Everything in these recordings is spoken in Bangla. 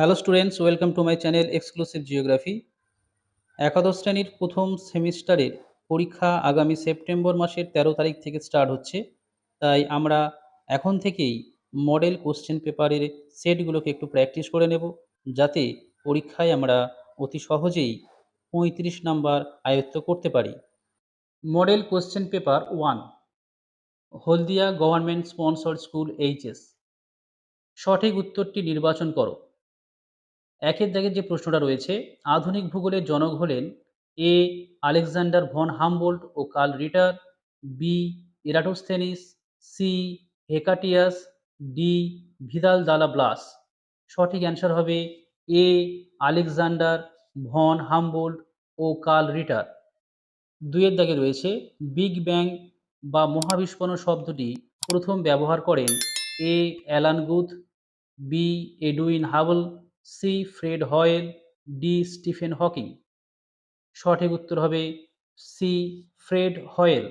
Hello students, welcome to my channel exclusive geography. একাদশ শ্রেণির প্রথম সেমিস্টারের পরীক্ষা আগামী সেপ্টেম্বর মাসের তেরো তারিখ থেকে স্টার্ট হচ্ছে। তাই আমরা এখন থেকেই মডেল কোশ্চেন পেপারের সেটগুলোকে একটু প্র্যাকটিস করে নেব, যাতে পরীক্ষায় আমরা অতি সহজেই পঁয়ত্রিশ নাম্বার আয়ত্ত করতে পারি। Model question paper one Haldia government sponsored school HS সঠিক উত্তরটি নির্বাচন করো। একের দাগের যে প্রশ্নটা রয়েছে, আধুনিক ভূগোলের জনক হলেন A Alexander von Humboldt O Carl Ritter, B Eratosthenes, C Hecataeus, D Vidal de la Blache সঠিক অ্যান্সার হবে এ আলেকজান্ডার ভন হামবোল্ট ও কার্ল রিটার। দুইয়ের দাগে রয়েছে, বিগ ব্যাং বা মহাবিস্ফোরণ শব্দটি প্রথম ব্যবহার করেন A Alan Guth B Edwin Hubble C Fred Hoyle D Stephen Hawking. সঠিক উত্তর হবে সি ফ্রেড হয়েল।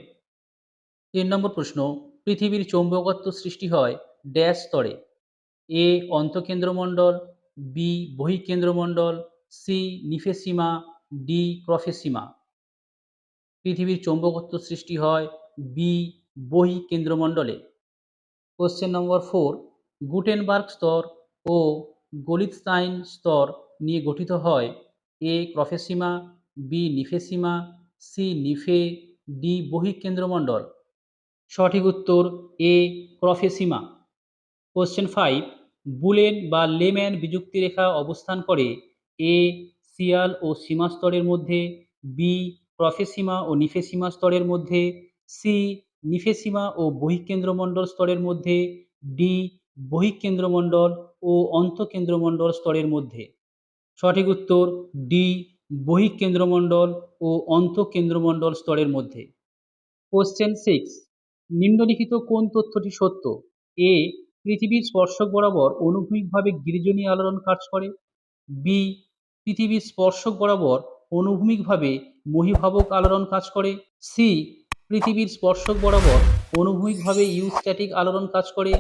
তিন নম্বর প্রশ্ন, পৃথিবীর চৌম্বকত্ব সৃষ্টি হয় ড্যাশ স্তরে। এ অন্তকেন্দ্রমণ্ডল, বি বহিকেন্দ্রমণ্ডল, সি নিফেসিমা, ডি ক্রফেসিমা। পৃথিবীর চৌম্বকত্ব সৃষ্টি হয় বি বহিকেন্দ্রমণ্ডলে। কোশ্চেন নম্বর ফোর, গুটেনবার্গ স্তর ও গলিতস্তাইন স্তর নিয়ে গঠিত হয়। এ ক্রফেসিমা, বি নিফেসিমা, সি নিফে, ডি বহিকেন্দ্রমণ্ডল। সঠিক উত্তর, এ ক্রফেসিমা। কোশ্চেন ফাইভ বুলেন বা লেম্যান বিযুক্তি রেখা অবস্থান করে। এ সিয়াল ও সীমা স্তরের মধ্যে, বি প্রফেসিমা ও নিফেসিমা স্তরের মধ্যে, সি নিফেসিমা ও বহিকেন্দ্রমণ্ডল স্তরের মধ্যে, ডি বহিকেন্দ্রমণ্ডল ও অন্তঃকেন্দ্রমণ্ডল স্তরের মধ্যে। সঠিক উত্তর ডি বহিকেন্দ্রমণ্ডল ও অন্তঃকেন্দ্রমণ্ডল স্তরের মধ্যে। কোশ্চেন সিক্স নিম্নলিখিত কোন তথ্যটি সত্য? এ পৃথিবীর স্পর্শক বরাবর অনুভূমিকভাবে গিরিজনী আলোড়ন কাজ করে। বি পৃথিবীর স্পর্শক বরাবর অনুভূমিকভাবে মহিভাবক আলোড়ন কাজ করে। সি পৃথিবীর স্পর্শক বরাবর অনুভূমিকভাবে ইউস্ট্যাটিক আলোড়ন কাজ করে।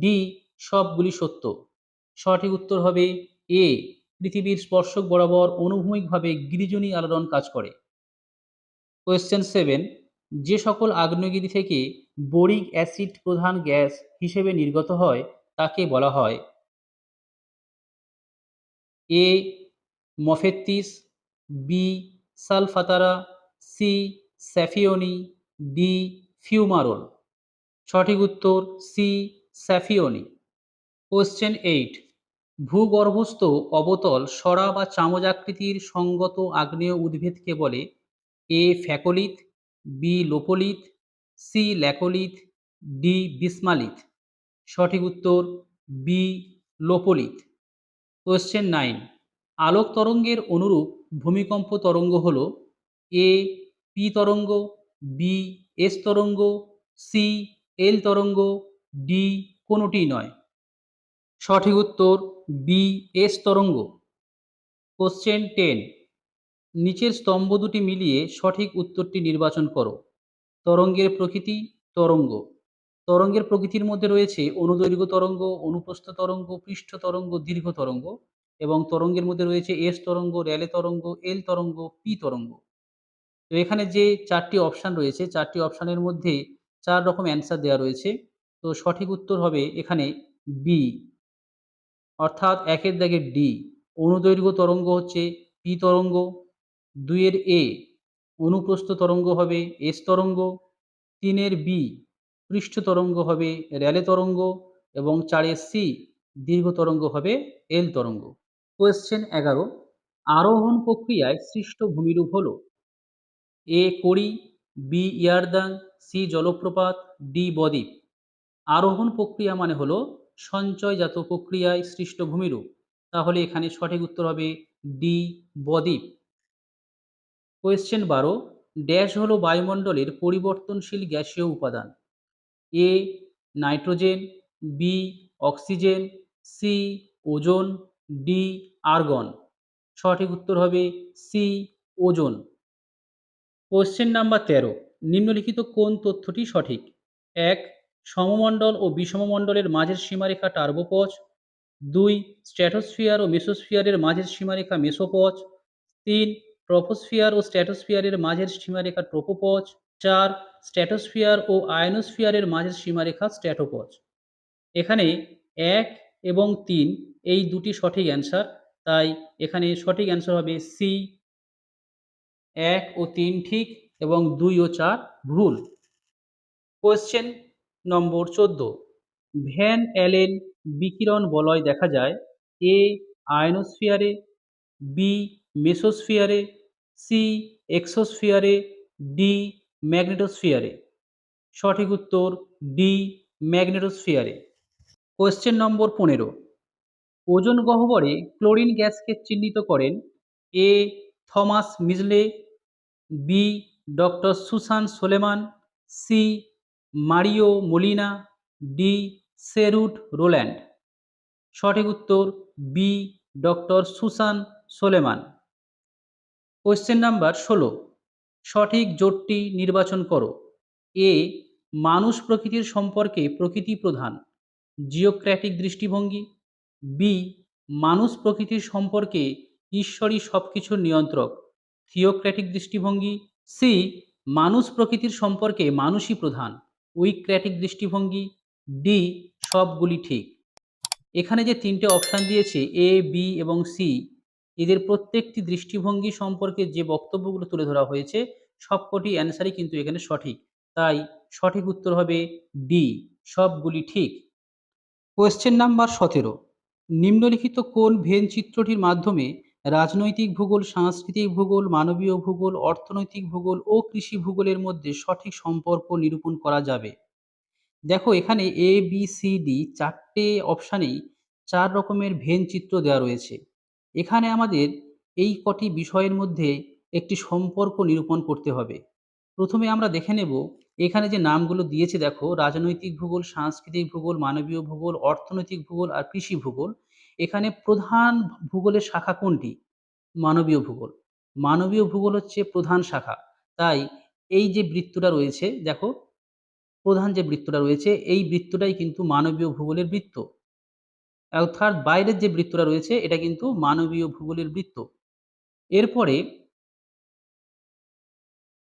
ডি সবগুলি সত্য। সঠিক উত্তর হবে এ, পৃথিবীর স্পর্শক বরাবর অনুভূমিকভাবে গিরিজনী আলোড়ন কাজ করে। কোয়েশ্চেন সেভেন যে সকল আগ্নেয়গিরি থেকে বোরিক অ্যাসিড প্রধান গ্যাস হিসেবে নির্গত হয়, তাকে বলা হয় A, mofettes, B, solfatara, C, soffioni, D fumarole সঠিক উত্তর সি, স্যাফিওনি। কোশ্চেন এইট ভূগর্ভস্থ অবতল সরা বা চামচ আকৃতির সঙ্গত আগ্নেয় উদ্ভিদকে বলে A phacolith B lopolith C laccolith D bysmalith সঠিক উত্তর বি লোপোলিথ কোশ্চেন নাইন। আলোক তরঙ্গের অনুরূপ ভূমিকম্প তরঙ্গ হল এ পি তরঙ্গ, বি এস তরঙ্গ, সি এল তরঙ্গ, ডি কোনোটি নয়। সঠিক উত্তর বি, এস তরঙ্গ। কোশ্চেন টেন নিচের স্তম্ভ দুটি মিলিয়ে সঠিক উত্তরটি নির্বাচন করো। তরঙ্গের প্রকৃতি, তরঙ্গ। তরঙ্গের প্রকৃতির মধ্যে রয়েছে অনুদৈর্ঘ্য তরঙ্গ, অনুপ্রস্থ তরঙ্গ, পৃষ্ঠ তরঙ্গ, দীর্ঘ তরঙ্গ এবং তরঙ্গের মধ্যে রয়েছে এস তরঙ্গ, র্যালে তরঙ্গ, এল তরঙ্গ, পি তরঙ্গ। তো এখানে যে চারটি অপশান রয়েছে, চারটি অপশানের মধ্যে চার রকম অ্যান্সার দেওয়া রয়েছে। তো সঠিক উত্তর হবে এখানে বি। অর্থাৎ একের দাগের ডি। অনুদৈর্ঘ্য তরঙ্গ হচ্ছে পি তরঙ্গ। দুইয়ের এ অনুপ্রস্থ তরঙ্গ হবে এস তরঙ্গ। তিনের বি পৃষ্ঠ তরঙ্গ হবে র্যালে তরঙ্গ। এবং চারের সি দীর্ঘ তরঙ্গ হবে এল তরঙ্গ। কোয়েশ্চেন এগারো। আরোহণ প্রক্রিয়ায় সৃষ্ট ভূমিরূপ হল এ কড়ি, বি ইয়ারদাং, সি জলপ্রপাত, ডি বদ্বীপ। আরোহণ প্রক্রিয়া মানে হলো সঞ্চয়জাত প্রক্রিয়ায় সৃষ্ট ভূমিরূপ। তাহলে এখানে সঠিক উত্তর হবে ডি, বদ্বীপ। কোয়েশ্চেন বারো ড্যাশ হলো বায়ুমণ্ডলের পরিবর্তনশীল গ্যাসীয় উপাদান। A nitrogen B oxygen C ozone D argon সঠিক উত্তর হবে সি ওজন কোশ্চেন নাম্বার তেরো, নিম্নলিখিত কোন তথ্যটি সঠিক? এক সমমণ্ডল ও বিষমমণ্ডলের মাঝের সীমারেখা টার্বোপজ। দুই, স্ট্র্যাটোস্ফিয়ার ও মেসোস্ফিয়ারের মাঝের সীমারেখা মেসোপজ। তিন ট্রপোস্ফিয়ার ও স্ট্র্যাটোস্ফিয়ারের মাঝের সীমারেখা ট্রোপোপজ। চার, স্ট্র্যাটোস্ফিয়ার ও আয়নোস্ফিয়ারের মাঝের সীমারেখা স্ট্র্যাটোপজ। এখানে এক এবং তিন এই দুটি সঠিক অ্যান্সার, তাই এখানে সঠিক অ্যান্সার হবে সি। এক ও তিন ঠিক এবং দুই ও চার ভুল। কোয়েশ্চেন নম্বর চোদ্দ। ভ্যান অ্যালেন বিকিরণ বলয় দেখা যায় এ আয়নোস্ফিয়ারে, বি মেসোস্ফিয়ারে, সি এক্সোস্ফিয়ারে, ডি ম্যাগনেটোস্ফিয়ারে। সঠিক উত্তর ডি ম্যাগনেটোস্ফিয়ারে। কোয়েশ্চেন নম্বর পনেরো। ওজন গহ্বরে ক্লোরিন গ্যাসকে চিহ্নিত করেন A Thomas Midgley, B doctor Susan Solomon, C Mario Molina, D. Sherwood Rowland. সঠিক উত্তর, B. Doctor Susan Solomon. Question number ষোলো। সঠিক জোটটি নির্বাচন করো। এ. মানুষ প্রকৃতির সম্পর্কে প্রকৃতি প্রধান, জিওক্র্যাটিক দৃষ্টিভঙ্গি। বি. মানুষ প্রকৃতির সম্পর্কে ঈশ্বরই সব কিছুর নিয়ন্ত্রক, থিওক্র্যাটিক দৃষ্টিভঙ্গি। সি. মানুষ প্রকৃতির সম্পর্কে মানুষই প্রধান উইক্র্যাটিক দৃষ্টিভঙ্গি, ডি সবগুলি ঠিক। এখানে যে তিনটে অপশান দিয়েছে, এ, বি এবং সি, এদের প্রত্যেকটি দৃষ্টিভঙ্গি সম্পর্কে যে বক্তব্যগুলো তুলে ধরা হয়েছে, সবকটি অ্যান্সারই কিন্তু এখানে সঠিক। তাই সঠিক উত্তর হবে ডি, সবগুলি ঠিক। কোয়েশ্চেন নাম্বার সতেরো, নিম্নলিখিত কোন ভেন চিত্রটির মাধ্যমে রাজনৈতিক ভূগোল, সাংস্কৃতিক ভূগোল, মানবীয় ভূগোল, অর্থনৈতিক ভূগোল ও কৃষি ভূগোলের মধ্যে সঠিক সম্পর্ক নিরূপণ করা যাবে। দেখো, এখানে এ বি সি ডি চারটে অপশানেই চার রকমের ভেন চিত্র দেওয়া রয়েছে। এখানে আমাদের এই কটি বিষয়ের মধ্যে একটি সম্পর্ক নিরূপণ করতে হবে। প্রথমে আমরা দেখে নেব, এখানে যে নামগুলো দিয়েছে দেখো, রাজনৈতিক ভূগোল, সাংস্কৃতিক ভূগোল, মানবীয় ভূগোল, অর্থনৈতিক ভূগোল আর কৃষি ভূগোল। এখানে প্রধান ভূগোলের শাখা কোনটি? মানবীয় ভূগোল। মানবীয় ভূগোল হচ্ছে প্রধান শাখা। তাই এই যে বৃত্তটা রয়েছে, দেখো, প্রধান যে বৃত্তটা রয়েছে, এই বৃত্তটাই কিন্তু মানবীয় ভূগোলের বৃত্ত। অর্থাৎ বাইরের যে বৃত্তটা রয়েছে, এটা কিন্তু মানবীয় ভূগোলের বৃত্ত। এরপরে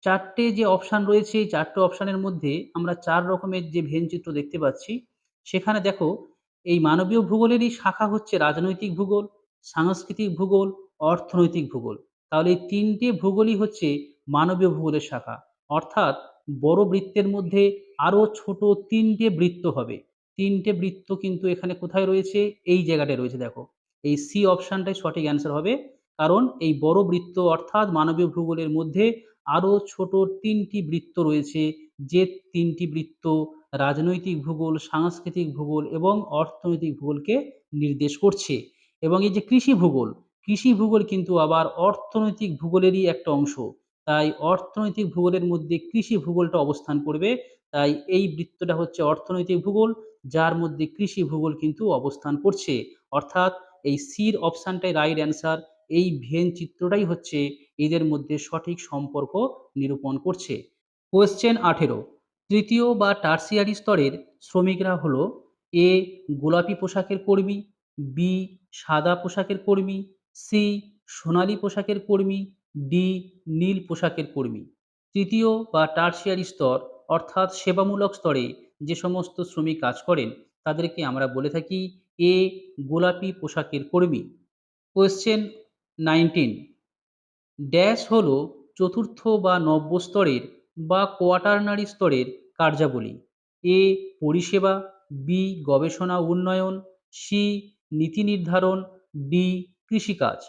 চারটে যে অপশান রয়েছে, এই চারটে অপশানের মধ্যে আমরা চার রকমের যে ভেন চিত্র দেখতে পাচ্ছি, সেখানে দেখো এই মানবীয় ভূগোলেরই শাখা হচ্ছে রাজনৈতিক ভূগোল, সাংস্কৃতিক ভূগোল, অর্থনৈতিক ভূগোল। তাহলে এই তিনটে ভূগোলই হচ্ছে মানবীয় ভূগোলের শাখা। অর্থাৎ বড় বৃত্তের মধ্যে আরও ছোট তিনটে বৃত্ত হবে। তিনটে বৃত্ত কিন্তু এখানে কোথায় রয়েছে? এই জায়গাটায় রয়েছে, দেখো। এই সি অপশানটাই সঠিক অ্যান্সার হবে। কারণ এই বড় বৃত্ত অর্থাৎ মানবীয় ভূগোলের মধ্যে আরও ছোট তিনটি বৃত্ত রয়েছে। যে তিনটি বৃত্ত রাজনৈতিক ভূগোল, সাংস্কৃতিক ভূগোল এবং অর্থনৈতিক ভূগোলকে নির্দেশ করছে। এবং এই যে কৃষি ভূগোল কৃষি ভূগোল কিন্তু আবার অর্থনৈতিক ভূগোলেরই একটা অংশ। তাই অর্থনৈতিক ভূগোলের মধ্যে কৃষি ভূগোলটা অবস্থান করবে। তাই এই বৃত্তটা হচ্ছে অর্থনৈতিক ভূগোল, যার মধ্যে কৃষি ভূগোল কিন্তু অবস্থান করছে। অর্থাৎ এই সির অপশানটাই রাইট অ্যান্সার। এই ভেন চিত্রটাই হচ্ছে এদের মধ্যে সঠিক সম্পর্ক নিরূপণ করছে। কোয়েশ্চেন আঠেরো তৃতীয় বা টার্সিয়ারি স্তরের শ্রমিকরা হলো এ গোলাপি পোশাকের কর্মী, বি সাদা পোশাকের কর্মী, সি সোনালী পোশাকের কর্মী, ডি নীল পোশাকের কর্মী। তৃতীয় বা টার্সিয়ারি স্তর অর্থাৎ সেবামূলক স্তরে যে সমস্ত শ্রমিক কাজ করেন, তাদেরকে আমরা বলে থাকি এ গোলাপি পোশাকের কর্মী। কোয়েশ্চেন নাইনটিন ড্যাশ হল চতুর্থ বা নব্য স্তরের বা কোয়াটারনারি স্তরের কার্যাবলী। এ পরিষেবা, বি গবেষণা উন্নয়ন, সি নীতি নির্ধারণ, ডি কৃষিকাজ।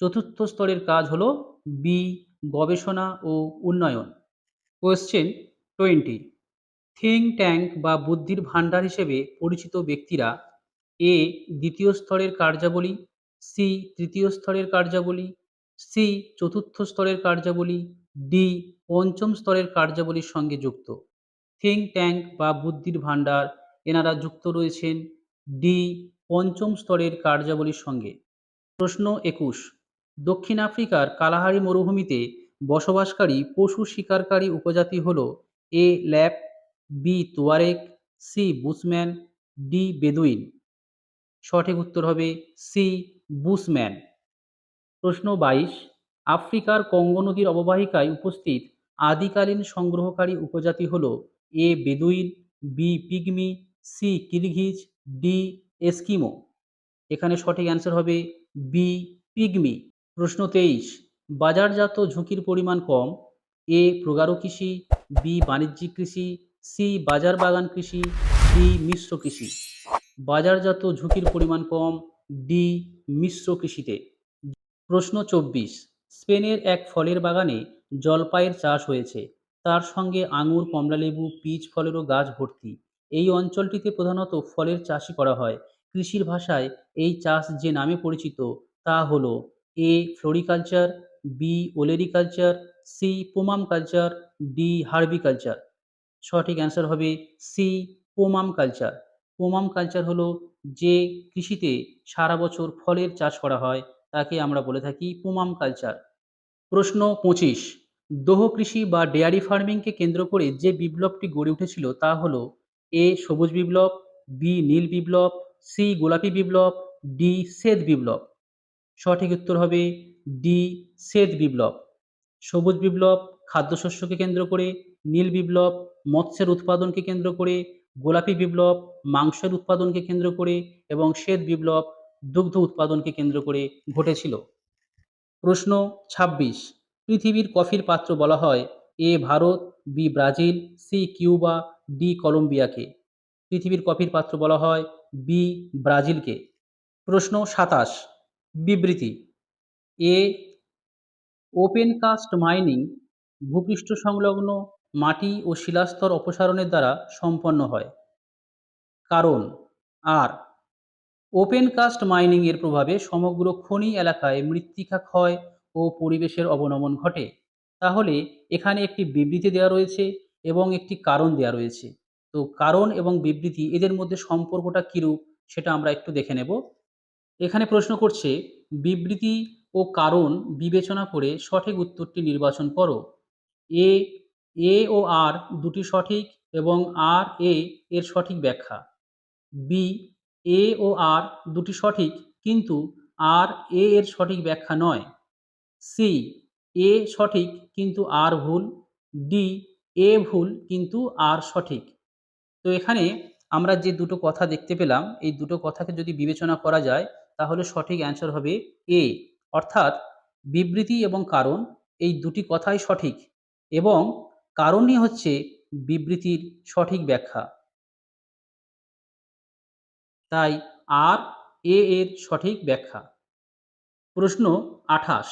চতুর্থ স্তরের কাজ হলো বি গবেষণা ও উন্নয়ন। Question twenty. থিঙ্ক ট্যাঙ্ক বা বুদ্ধির ভাণ্ডার হিসেবে পরিচিত ব্যক্তিরা এ দ্বিতীয় স্তরের কার্যাবলী, সি তৃতীয় স্তরের কার্যাবলী, সি চতুর্থ স্তরের কার্যাবলী ডি পঞ্চম স্তরের কার্যাবলীর সঙ্গে যুক্ত। থিঙ্ক ট্যাঙ্ক বা বুদ্ধির ভাণ্ডার এনারা যুক্ত রয়েছেন ডি পঞ্চম স্তরের কার্যাবলীর সঙ্গে। প্রশ্ন একুশ, দক্ষিণ আফ্রিকার কালাহারি মরুভূমিতে বসবাসকারী পশু শিকারকারী উপজাতি হল A Lapp, B Tuareg, C Bushman, D Bedouin. সঠিক উত্তর হবে সি বুসম্যান। প্রশ্ন বাইশ আফ্রিকার কঙ্গো নদীর অববাহিকায় উপস্থিত আদিকালীন সংগ্রহকারী উপজাতি হল A Bedouin, B Pygmy, C Kirghiz D Eskimo. এখানে সঠিক অ্যান্সার হবে বি পিগমি। প্রশ্ন তেইশ, বাজারজাত ঝুঁকির পরিমাণ কম? এ প্রগাঢ় কৃষি, বি বাণিজ্যিক কৃষি, সি বাজার বাগান কৃষি, ডি মিশ্র কৃষি। বাজারজাত ঝুঁকির পরিমাণ কম? ডি মিশ্র কৃষিতে। প্রশ্ন চব্বিশ স্পেনের এক ফলের বাগানে জলপাইয়ের চাষ হয়েছে। তার সঙ্গে আঙুর, কমলালেবু, পিচ ফলেরও গাছ ভর্তি। এই অঞ্চলটিতে প্রধানত ফলের চাষই করা হয়। কৃষির ভাষায় এই চাষ যে নামে পরিচিত তা হল A floriculture, B olericulture, C pomum culture D herbiculture. সঠিক অ্যান্সার হবে C pomum culture pomum culture হলো যে কৃষিতে সারা বছর ফলের চাষ করা হয়। তাকে আমরা বলে থাকি পুমাম কালচার। প্রশ্ন পঁচিশ, দোহ কৃষি বা ডেয়ারি ফার্মিংকে কেন্দ্র করে যে বিপ্লবটি গড়ে উঠেছিল তা হল এ সবুজ বিপ্লব, বি নীল বিপ্লব, সি গোলাপি বিপ্লব, ডি শ্বেত বিপ্লব। সঠিক উত্তর হবে ডি শ্বেত বিপ্লব। সবুজ বিপ্লব খাদ্যশস্যকে কেন্দ্র করে, নীল বিপ্লব মৎস্যের উৎপাদনকে কেন্দ্র করে, গোলাপি বিপ্লব মাংসের উৎপাদনকে কেন্দ্র করে এবং শ্বেত বিপ্লব দুগ্ধ উৎপাদনকে কেন্দ্র করে ঘটেছিল। প্রশ্ন ২৬ পৃথিবীর কফির পাত্র বলা হয় A Bharat, B Brazil, C Cuba, D কলম্বিয়াকে। পৃথিবীর কফির পাত্র বলা হয় বি ব্রাজিলকে। প্রশ্ন সাতাশ। বিবৃতি। এ ওপেন কাস্ট মাইনিং ভূপৃষ্ঠ সংলগ্ন মাটি ও শিলাস্তর অপসারণের দ্বারা সম্পন্ন হয়। কারণ, আর ওপেন কাস্ট মাইনিং এর প্রভাবে সমগ্র খনি এলাকায় মৃত্তিকা ক্ষয় ও পরিবেশের অবনমন ঘটে। তাহলে এখানে একটি বিবৃতি দেওয়া রয়েছে এবং একটি কারণ দেওয়া রয়েছে। তো কারণ এবং বিবৃতি এদের মধ্যে সম্পর্কটা কীরূপ সেটা আমরা একটু দেখে নেব। এখানে প্রশ্ন করছে, বিবৃতি ও কারণ বিবেচনা করে সঠিক উত্তরটি নির্বাচন করো। এ এ ও আর দুটি সঠিক এবং আর, এ এর সঠিক ব্যাখ্যা। বি এ ও আর দুটি সঠিক, কিন্তু আর এ এর সঠিক ব্যাখ্যা নয়। সি এ সঠিক, কিন্তু আর ভুল। ডি এ ভুল, কিন্তু আর সঠিক। তো এখানে আমরা যে দুটো কথা দেখতে পেলাম, এই দুটো কথাকে যদি বিবেচনা করা যায়, তাহলে সঠিক অ্যান্সার হবে এ অর্থাৎ বিবৃতি এবং কারণ, এই দুটি কথাই সঠিক এবং কারণই হচ্ছে বিবৃতির সঠিক ব্যাখ্যা। তাই আর এ এর সঠিক ব্যাখ্যা। প্রশ্ন আঠাশ।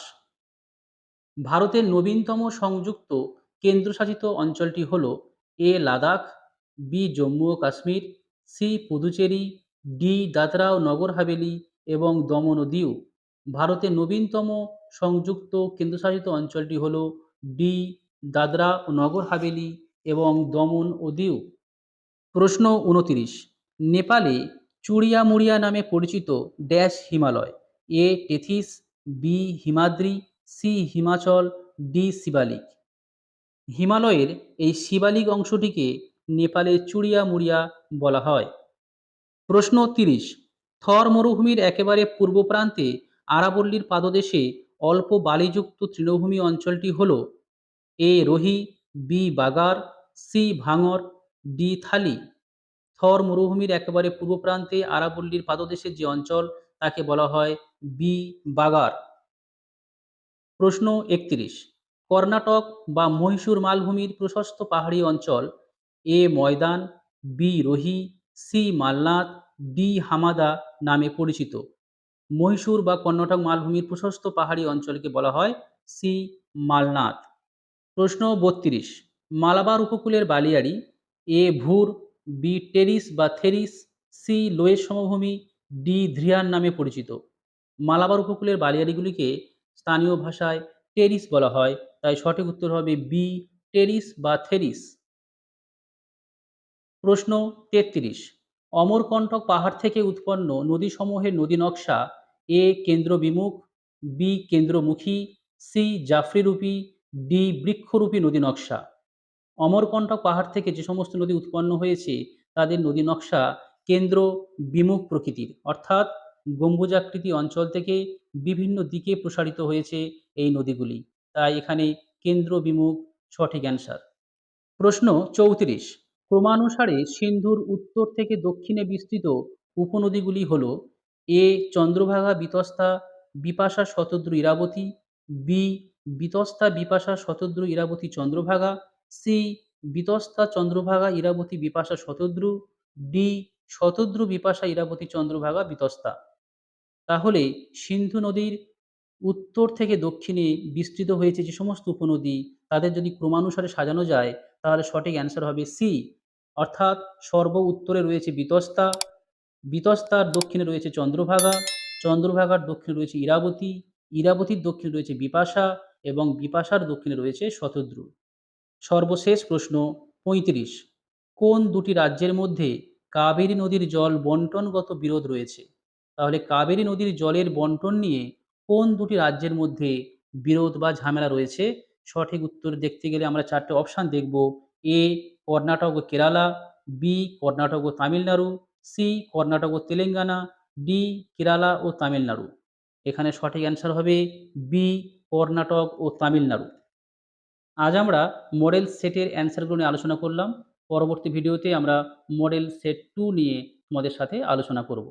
ভারতের নবীনতম সংযুক্ত কেন্দ্রশাসিত অঞ্চলটি হল এ লাদাখ, বি জম্মু ও কাশ্মীর, সি পুদুচেরি, ডি দাদরা ও নগর হাভেলি এবং দমন ও দিউ। ভারতের নবীনতম সংযুক্ত কেন্দ্রশাসিত অঞ্চলটি হল ডি দাদরা ও নগর হাভেলি এবং দমন ও দিউ। প্রশ্ন উনতিরিশ। নেপালে চুড়িয়া মুড়িয়া নামে পরিচিত dash Himalaya. A Tethys, B Himadri, C Himachal, D Shivalik. হিমালয়ের এই শিবালিক অংশটিকে নেপালে চুড়িয়া মুড়িয়া বলা হয়। প্রশ্ন তিরিশ, থর মরুভূমির একেবারে পূর্ব প্রান্তে আরাবল্লীর পাদদেশে অল্প বালিযুক্ত তৃণভূমি অঞ্চলটি হল A Rohi, B Bagar, C Bhangar, D Thali. Thar মরুভূমির একেবারে পূর্ব প্রান্তে আরাবল্লীর পাদদেশের যে অঞ্চল, তাকে বলা হয় বি বাগার। প্রশ্ন একত্রিশ। কর্ণাটক বা মহীশূর মালভূমির প্রশস্ত পাহাড়ি অঞ্চল A Maidan, B Rohi, C Malnad D hamada নামে পরিচিত। মহীশূর বা কর্ণাটক মালভূমির প্রশস্ত পাহাড়ি অঞ্চলকে বলা হয় সি মালনাথ প্রশ্ন বত্রিশ। মালাবার উপকূলের বালিয়াড়ি এ ভুর বি টেরিস বা থেরিস সি লোয়ের সমভূমি ডি ধ্রিয়ান নামে পরিচিত। মালাবার উপকূলের বালিয়াড়িগুলিকে স্থানীয় ভাষায় টেরিস বলা হয়। তাই সঠিক উত্তর হবে বি টেরিস বা থেরিস প্রশ্ন তেত্রিশ। অমরকণ্টক পাহাড় থেকে উৎপন্ন নদীসমূহের নদী নকশা এ কেন্দ্রবিমুখ বি কেন্দ্রমুখী সি জাফরিরূপী ডি বৃক্ষরূপী নদী নকশা। অমরকণ্টক পাহাড় থেকে যে সমস্ত নদী উৎপন্ন হয়েছে, তাদের নদী নকশা কেন্দ্র বিমুখ প্রকৃতির। অর্থাৎ গম্বুজাকৃতি অঞ্চল থেকে বিভিন্ন দিকে প্রসারিত হয়েছে এই নদীগুলি। তাই এখানে কেন্দ্র বিমুখ সঠিক অ্যান্সার। প্রশ্ন চৌত্রিশ। ক্রমানুসারে সিন্ধুর উত্তর থেকে দক্ষিণে বিস্তৃত উপনদীগুলি হল A Chandrabhaga Vitasta, Vipasha Shatadru Iravati, B Vitasta, Vipasha Shatadru Iravati Chandrabhaga C Vitasta Chandrabhaga Iravati Vipasha Shatadru, D Shatadru Vipasha Iravati Chandrabhaga Vitasta তাহলে সিন্ধু নদীর উত্তর থেকে দক্ষিণে বিস্তৃত হয়েছে যে সমস্ত উপনদী, তাদের যদি ক্রমানুসারে সাজানো যায়, তাহলে সঠিক অ্যান্সার হবে সি। অর্থাৎ সর্ব উত্তরে রয়েছে বিতস্তা বিতস্তার দক্ষিণে রয়েছে চন্দ্রভাগা, চন্দ্রভাগার দক্ষিণে রয়েছে ইরাবতী, ইরাবতীর দক্ষিণে রয়েছে বিপাশা এবং বিপাশার দক্ষিণে রয়েছে শতদ্রু। সর্বশেষ প্রশ্ন পঁয়ত্রিশ। কোন দুটি রাজ্যের মধ্যে কাবেরী নদীর জল বন্টনগত বিরোধ রয়েছে? তাহলে কাবেরী নদীর জলের বন্টন নিয়ে কোন দুটি রাজ্যের মধ্যে বিরোধ বা ঝামেলা রয়েছে? সঠিক উত্তর দেখতে গেলে আমরা চারটে অপশান দেখব। এ, কর্ণাটক ও কেরালা, বি, কর্ণাটক ও তামিলনাড়ু, সি, কর্ণাটক ও তেলেঙ্গানা, ডি, কেরালা ও তামিলনাড়ু। এখানে সঠিক অ্যান্সার হবে বি, কর্ণাটক ও তামিলনাড়ু। আজ আমরা মডেল সেটের অ্যান্সারগুলো নিয়ে আলোচনা করলাম। পরবর্তী ভিডিওতে আমরা মডেল সেট টু নিয়ে তোমাদের সাথে আলোচনা করব।